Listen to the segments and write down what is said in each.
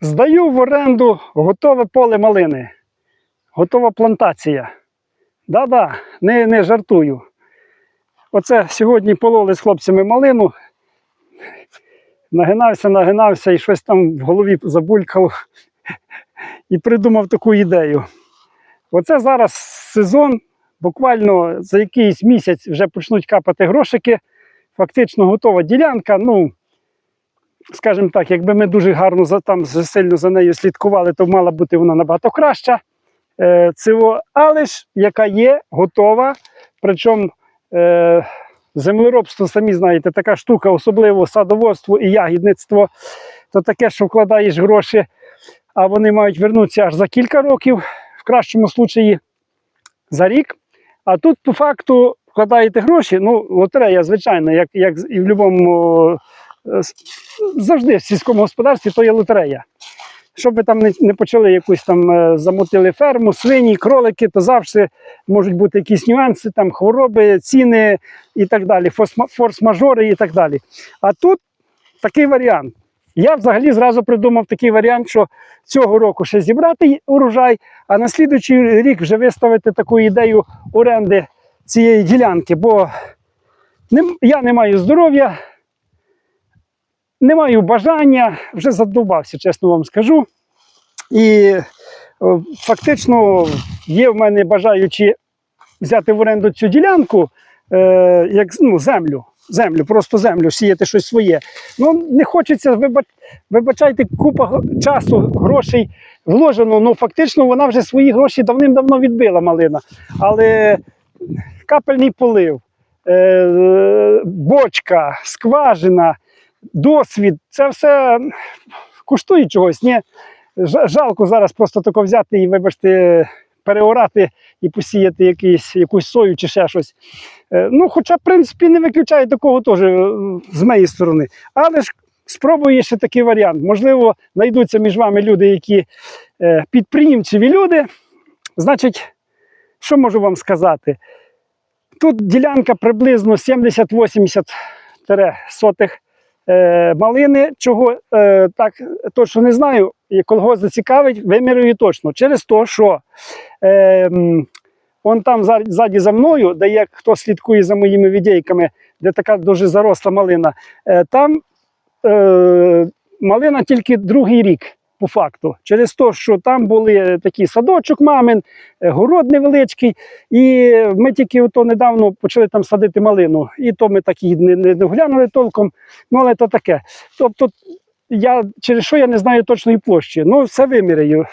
Здаю в оренду готове поле малини. Готова плантація. Да-да, не, не жартую. Оце сьогодні пололи з хлопцями малину. Нагинався, нагинався і щось там в голові забулькав і придумав таку ідею. Оце зараз сезон, буквально за якийсь місяць вже почнуть капати грошики. Фактично готова ділянка. Ну, скажімо так, якби ми дуже гарно за, там сильно за нею слідкували, то мала бути вона набагато краща. Е, цього, але ж яка є, готова. Причому е, землеробство, самі знаєте, така штука, особливо садоводство і ягідництво, то таке, що вкладаєш гроші, а вони мають вернутися аж за кілька років, в кращому случаї за рік. А тут, по факту, вкладаєте гроші, ну, лотерея, звичайно, як, як і в будь-якому е, завжди в сільському господарстві, то є лотерея. Щоб ви там не, почали якусь там е, замотили ферму, свині, кролики, то завжди можуть бути якісь нюанси, там хвороби, ціни і так далі, форс- форс-мажори і так далі. А тут такий варіант. Я взагалі зразу придумав такий варіант, що цього року ще зібрати урожай, а на слідуючий рік вже виставити таку ідею оренди цієї ділянки, бо я не маю здоров'я, не маю бажання, вже задовбався, чесно вам скажу. І фактично є в мене бажаючі взяти в оренду цю ділянку, е, як ну, землю. Землю, просто землю, сіяти щось своє. Ну, не хочеться, вибач, вибачайте, купа часу, грошей вложено. Ну, фактично, вона вже свої гроші давним-давно відбила малина. Але капельний полив, е, бочка, скважина, досвід це все коштує чогось. Ні? Жалко зараз просто тако взяти і, вибачте, переорати і посіяти якийсь, якусь сою чи ще щось. Е, Ну, хоча, в принципі, не виключаю такого теж е, з моєї сторони. Але ж спробую ще такий варіант. Можливо, знайдуться між вами люди, які е, підприємчиві люди. Значить, що можу вам сказати? Тут ділянка приблизно 70-80 сотих малини. Чого е, так точно не знаю. І колгосп зацікавить, вимірюю точно. Через те, що е, он там за- ззаді за мною, де як хто слідкує за моїми відейками, де така дуже заросла малина, е, там е, малина тільки другий рік. По факту, через те, що там були такі садочок мамин, е, город невеличкий, і ми тільки ото недавно почали там садити малину. І то ми так її не, не доглянули толком. Ну, але то таке. Тобто, я через що я не знаю точної площі. Ну, все виміряю.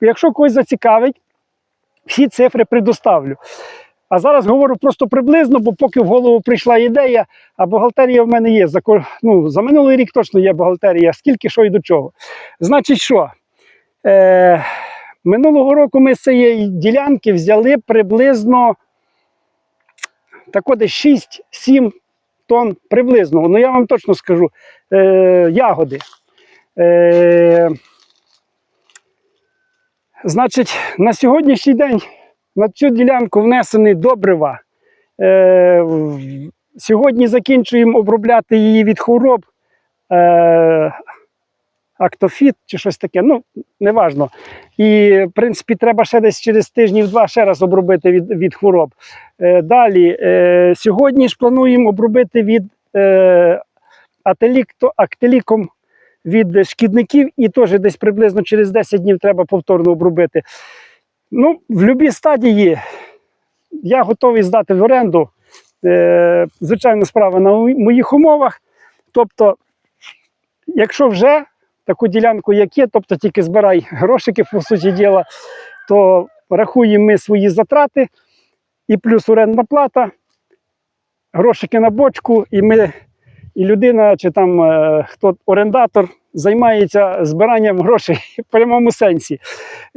Якщо когось зацікавить, всі цифри предоставлю. А зараз говорю просто приблизно, бо поки в голову прийшла ідея, а бухгалтерія в мене є. За, ну, за минулий рік точно є бухгалтерія, скільки що і до чого. Значить, що? Е, минулого року ми з цієї ділянки взяли приблизно так от 6-7 тонн приблизно. Ну я вам точно скажу, е, ягоди. Е, значить, на сьогоднішній день на цю ділянку внесені добрива. Е, сьогодні закінчуємо обробляти її від хвороб. Е, актофіт чи щось таке, ну, неважно. І, в принципі, треба ще десь через тижнів два ще раз обробити від, від хвороб. Е, далі, е, сьогодні ж плануємо обробити від е, ателікто, актеліком від шкідників, і теж десь приблизно через 10 днів треба повторно обробити. Ну, в будь-якій стадії я готовий здати в оренду. Е, звичайно, справа на моїх умовах. Тобто, якщо вже таку ділянку, як є, тобто тільки збирай грошики, по суті діла, то рахуємо ми свої затрати і плюс орендна плата, грошики на бочку, і ми, і людина, чи там е, хто орендатор займається збиранням грошей в прямому сенсі.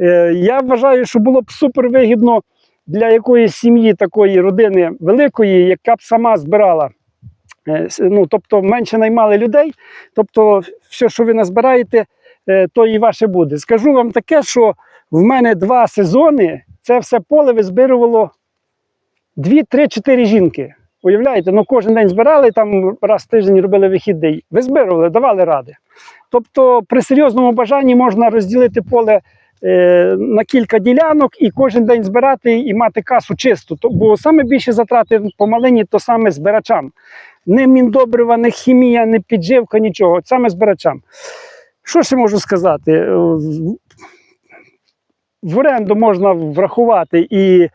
Е, я вважаю, що було б супер вигідно для якоїсь сім'ї такої родини великої, яка б сама збирала. Е, Ну, тобто менше наймали людей, тобто все, що ви назбираєте, е, то і ваше буде. Скажу вам таке, що в мене два сезони це все поле визбирувало 2-3-4 жінки. Уявляєте, ну кожен день збирали, там раз в тиждень робили вихідний. Визбирували, давали ради. Тобто при серйозному бажанні можна розділити поле е, на кілька ділянок і кожен день збирати і мати касу чисту. Бо саме більше затрати по малині то саме збирачам. Не міндобрива, не хімія, не підживка, нічого. Саме збирачам. Що ще можу сказати? Е, в- оренду можна врахувати і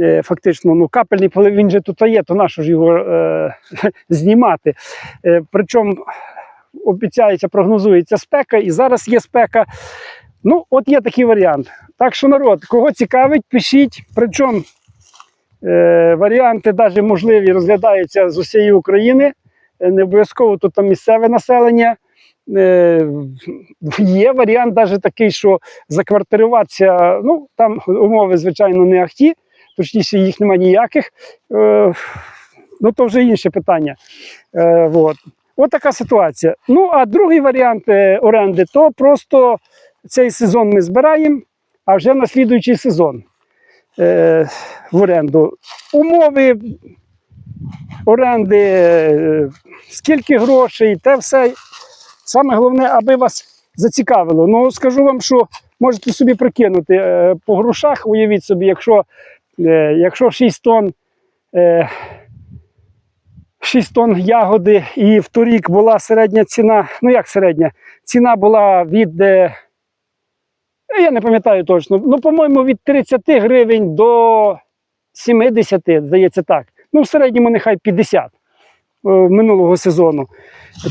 е, фактично ну, капельний полив він же тут є, то нащо ж його е, знімати. Е, причому обіцяється, прогнозується спека, і зараз є спека. Ну, от є такий варіант. Так що, народ, кого цікавить, пишіть. Причому е, варіанти навіть можливі розглядаються з усієї України. Е, Не обов'язково тут там місцеве населення. Е, є варіант навіть такий, що заквартируватися, ну там умови, звичайно, не ахті, точніше, їх немає ніяких. Е, ну, то вже інше питання. Е, вот. От така ситуація. Ну, а другий варіант е, оренди то просто цей сезон ми збираємо, а вже на слідуючий сезон е, в оренду. Умови оренди, е, скільки грошей, те все. Саме головне, аби вас зацікавило. Ну, скажу вам, що можете собі прикинути е, по грошах, уявіть собі, якщо, е, якщо 6 тонн. Е, 6 тонн ягоди, і в торік була середня ціна. Ну як середня? Ціна була від. е, Я не пам'ятаю точно. Ну, по-моєму, від 30 гривень до 70, здається так. Ну, в середньому нехай 50 е, минулого сезону.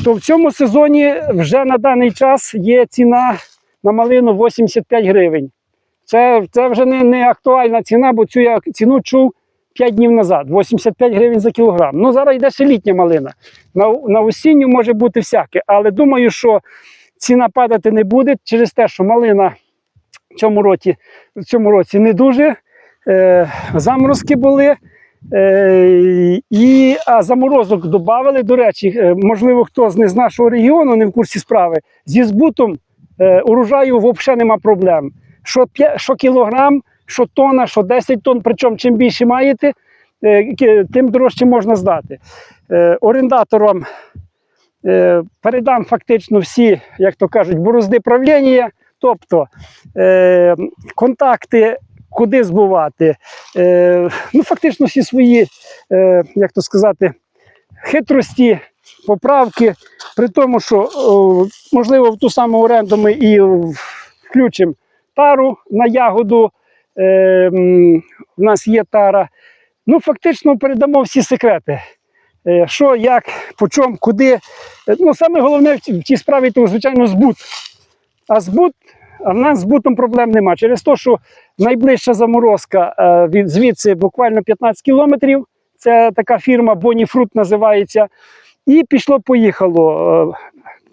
То в цьому сезоні вже на даний час є ціна на малину 85 гривень. Це, це вже не, не актуальна ціна, бо цю я ціну чув 5 днів назад, 85 гривень за кілограм. Ну зараз йде ще літня малина. На, на осінню може бути всяке, але думаю, що ціна падати не буде через те, що малина в цьому році, в цьому році не дуже. Е, заморозки були. Е, і, а заморозок додали. До речі, е, можливо, хто з не з нашого регіону не в курсі справи. Зі збутом е, урожаю взагалі нема проблем. Що, що кілограм, що тонна, що 10 тонн, причому чим більше маєте, е, тим дорожче можна здати. Е, орендаторам е, передам фактично всі, як то кажуть, борозди правління, тобто контакти, куди збувати. Ну, фактично всі свої, як то сказати, хитрості, поправки, при тому, що можливо в ту саму оренду ми і включимо тару на ягоду. Е, в нас є тара. Ну, фактично передамо всі секрети. Е, що, як, по чому, куди. Е, Ну, саме головне в цій справі, то, звичайно, збут. А збут, а в нас з збутом проблем нема. Через те, що найближча заморозка е, від звідси буквально 15 кілометрів. Це така фірма Боніфрут називається. І пішло-поїхало.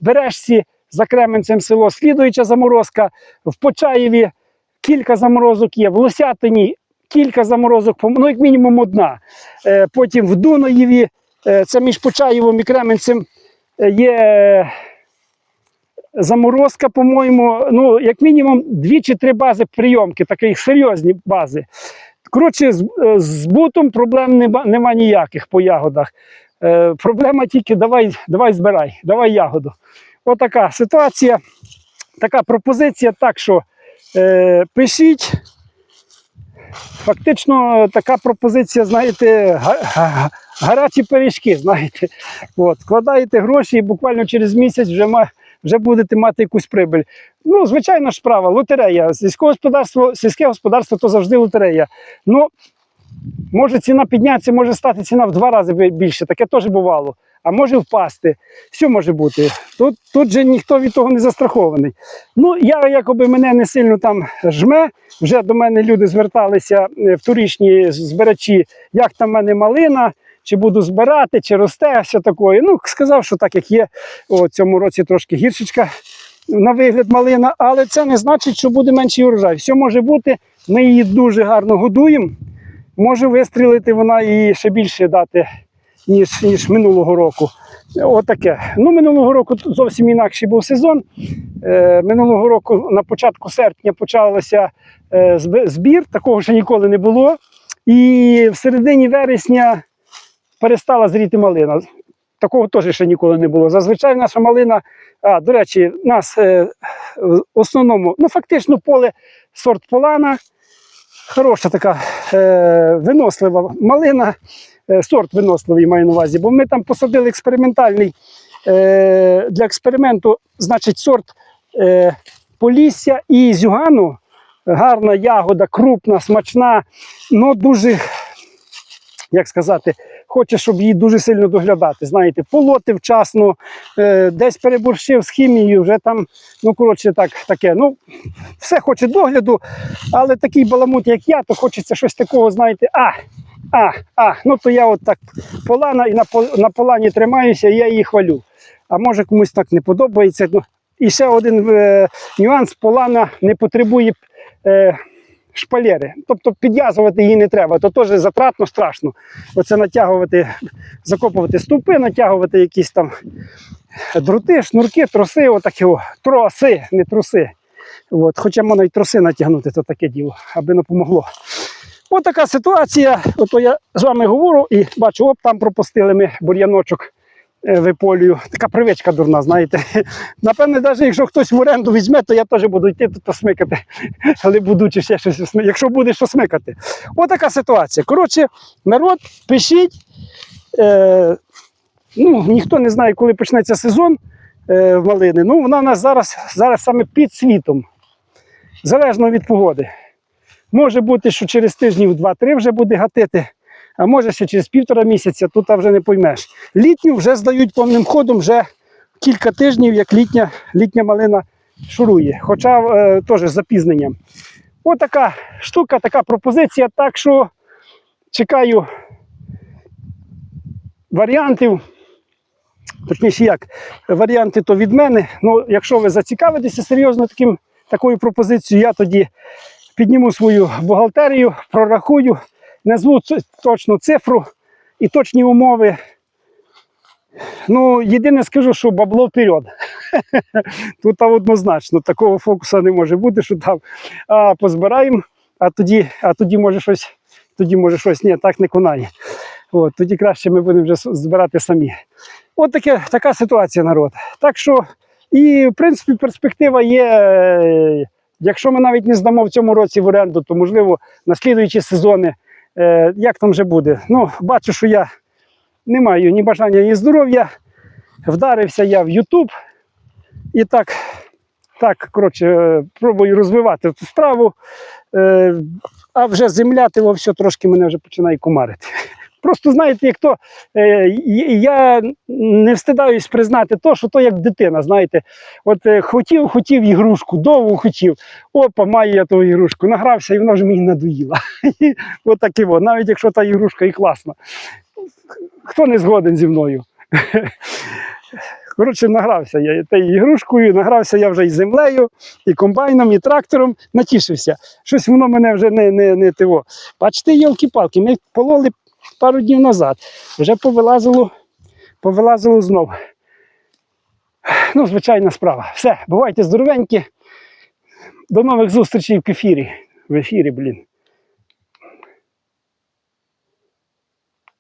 Бережці за Кременцем село, слідуюча заморозка. В Почаєві кілька заморозок є, в Лосятині кілька заморозок, ну, як мінімум одна. Е, Потім в Дунаєві, е, це між Почаєвом і Кременцем е, є заморозка, по-моєму, ну, як мінімум дві чи три бази прийомки, такі серйозні бази. Коротше, з, з збутом проблем нема, нема ніяких по ягодах. Е, проблема тільки давай, давай збирай, давай ягоду. Отака ситуація, така пропозиція. Так що пишіть. Фактично, така пропозиція, знаєте, га- га- гарячі пиріжки, знаєте. От, вкладаєте гроші і буквально через місяць вже, ма, вже будете мати якусь прибиль. Ну, звичайно ж справа, лотерея. Сільське господарство, сільське господарство то завжди лотерея. Ну, може ціна піднятися, може стати ціна в два рази більше, таке теж бувало. А може впасти. Все може бути. Тут, тут же ніхто від того не застрахований. Ну, я якоби мене не сильно там жме. Вже до мене люди зверталися е, вторічні збирачі, як там в мене малина, чи буду збирати, чи росте, все таке. Ну, сказав, що так як є, у цьому році трошки гіршечка на вигляд малина, але це не значить, що буде менший урожай. Все може бути. Ми її дуже гарно годуємо. Може вистрілити вона і ще більше дати, ніж, ніж минулого року. Отаке. Ну, минулого року зовсім інакший був сезон. Е, минулого року на початку серпня почався е, збір, такого ще ніколи не було. І в середині вересня перестала зріти малина. такого теж ще ніколи не було. Зазвичай наша малина, а, до речі, нас е, в основному, ну фактично поле сорт полана. Хороша така е, винослива малина, сорт виносливий маю на увазі, бо ми там посадили експериментальний е, для експерименту, значить, сорт е, Полісся і Зюгану. Гарна ягода, крупна, смачна, ну дуже, як сказати, хоче, щоб її дуже сильно доглядати. Знаєте, полоти вчасно, е, десь переборщив з хімією, вже там, ну коротше, так, таке. Ну, все хоче догляду, але такий баламут, як я, то хочеться щось такого, знаєте, а, а, а, ну то я от так полана і на, на полані тримаюся, і я її хвалю. А може комусь так не подобається. Ну, і ще один е, нюанс: полана не потребує е, шпалери. Тобто підв'язувати її не треба. То теж затратно страшно. Оце натягувати, закопувати ступи, натягувати якісь там дроти, шнурки, троси, отакі о, троси, не труси. От. Хоча можна й троси натягнути, то таке діло, аби не помогло. Ось така ситуація. Ото я з вами говорю і бачу, оп, там пропустили ми бур'яночок е, виполюю. Така привичка дурна, знаєте. Напевне, навіть якщо хтось в оренду візьме, то я теж буду йти тут смикати. Але буду чи ще щось. Якщо буде що смикати. Ось така ситуація. Коротше, народ, пишіть. Е, ну, ніхто не знає, коли почнеться сезон е, малини. Ну, вона у нас зараз, зараз саме під світом. Залежно від погоди. Може бути, що через тижнів 2-3 вже буде гатити, а може ще через півтора місяця, тут вже не поймеш. Літню вже здають повним ходом, вже кілька тижнів, як літня, літня малина шурує, хоча е, теж з запізненням. Така штука, така пропозиція. Так що чекаю варіантів. Точніше, як варіанти то від мене. Ну, якщо ви зацікавитеся серйозно таким, такою пропозицією, я тоді підніму свою бухгалтерію, прорахую, назву точну цифру і точні умови. Ну, єдине скажу, що бабло вперед. Тут однозначно такого фокусу не може бути, що там а, позбираємо, а тоді, а тоді може щось, тоді може щось, ні, так не конає. От, тоді краще ми будемо вже збирати самі. От таке, така ситуація, народ. Так що, і в принципі, перспектива є. Якщо ми навіть не здамо в цьому році в оренду, то можливо на слідуючі сезони, е, як там вже буде. Ну, бачу, що я не маю ні бажання, ні здоров'я. Вдарився я в YouTube і так, так коротше, е, пробую розвивати цю справу. Е, а вже земля, тило все трошки мене вже починає кумарити. Просто знаєте, як то е, я не встидаюсь признати то, що то як дитина, знаєте. От е, хотів, хотів ігрушку, довго хотів. Опа, маю я ту ігрушку, награвся і вона вже мені надоїла. От таке, от, навіть якщо та ігрушка і класна. Хто не згоден зі мною? Коротше, награвся я тією ігрушкою, награвся я вже і землею, і комбайном, і трактором, натішився. Щось воно мене вже не, не, не тиво. Бачите, йолки-палки, ми пололи пару днів назад. Вже повилазило, повилазило знову. Ну, звичайна справа. Все, бувайте здоровенькі. До нових зустрічей в кефірі. В ефірі, блін.